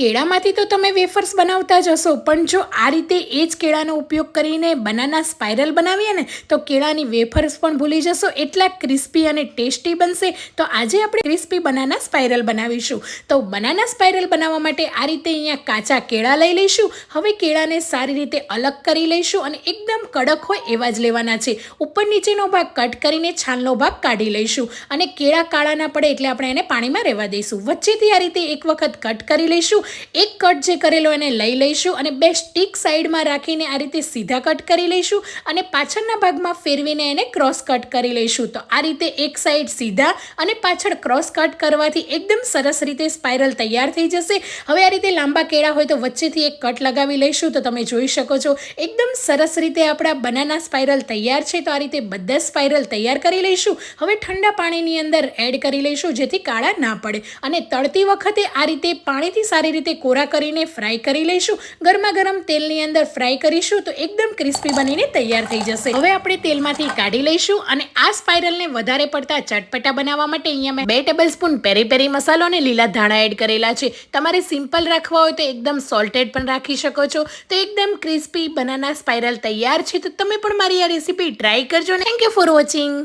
કેળામાંથી તો તમે વેફર્સ બનાવતા જ હશો, પણ જો આ રીતે એ જ કેળાનો ઉપયોગ કરીને બનાના સ્પાઇરલ બનાવીએ ને, તો કેળાની વેફર્સ પણ ભૂલી જશો, એટલા ક્રિસ્પી અને ટેસ્ટી બનશે. તો આજે આપણે ક્રિસ્પી બનાના સ્પાઇરલ બનાવીશું. તો બનાના સ્પાઇરલ બનાવવા માટે આ રીતે અહીંયા કાચા કેળા લઈ લઈશું. હવે કેળાને સારી રીતે અલગ કરી લઈશું અને એકદમ કડક હોય એવા જ લેવાના છે. ઉપર નીચેનો ભાગ કટ કરીને છાલનો ભાગ કાઢી લઈશું. અને કેળા કાળા ના પડે એટલે આપણે એને પાણીમાં રહેવા દઈશું. વચ્ચેથી આ રીતે એક વખત કટ કરી લઈશું. એક કટ જે કરેલો એને લઈ લઈશું અને બે સ્ટીક સાઈડમાં રાખીને આ રીતે સીધા કટ કરી લઈશું અને પાછળના ભાગમાં ફેરવીને એને ક્રોસ કટ કરી લઈશું. તો આ રીતે એક સાઈડ સીધા અને પાછળ ક્રોસ કટ કરવાથી એકદમ સરસ રીતે સ્પાઇરલ તૈયાર થઈ જશે. હવે આ રીતે લાંબા કેળા હોય તો વચ્ચેથી એક કટ લગાવી લઈશું. તો તમે જોઈ શકો છો, એકદમ સરસ રીતે આપણા બનાના સ્પાઇરલ તૈયાર છે. તો આ રીતે બધા સ્પાઇરલ તૈયાર કરી લઈશું. હવે ઠંડા પાણીની અંદર એડ કરી લઈશું જેથી કાળા ના પડે અને તળતી વખતે આ રીતે પાણીથી સારી રીતે કોરા કરીને ફ્રાય કરી લઈશું. ગરમા ગરમ તેલની અંદર ફ્રાય કરીશું તો એકદમ ક્રિસ્પી બનીને તૈયાર થઈ જશે. હવે આપણે તેલમાંથી કાઢી લઈશું અને આ સ્પાઇરલને વધારે પડતા ચટપટા બનાવવા માટે અહીંયા મેં બે ટેબલ સ્પૂન પેરી પેરી મસાલો અને લીલા ધાણા એડ કરેલા છે. તમારે સિમ્પલ રાખવા હોય તો એકદમ સોલ્ટેડ પણ રાખી શકો છો. તો એકદમ ક્રિસ્પી બનાના સ્પાઇરલ તૈયાર છે. તો તમે પણ મારી આ રેસીપી ટ્રાય કરજો. Thank you for watching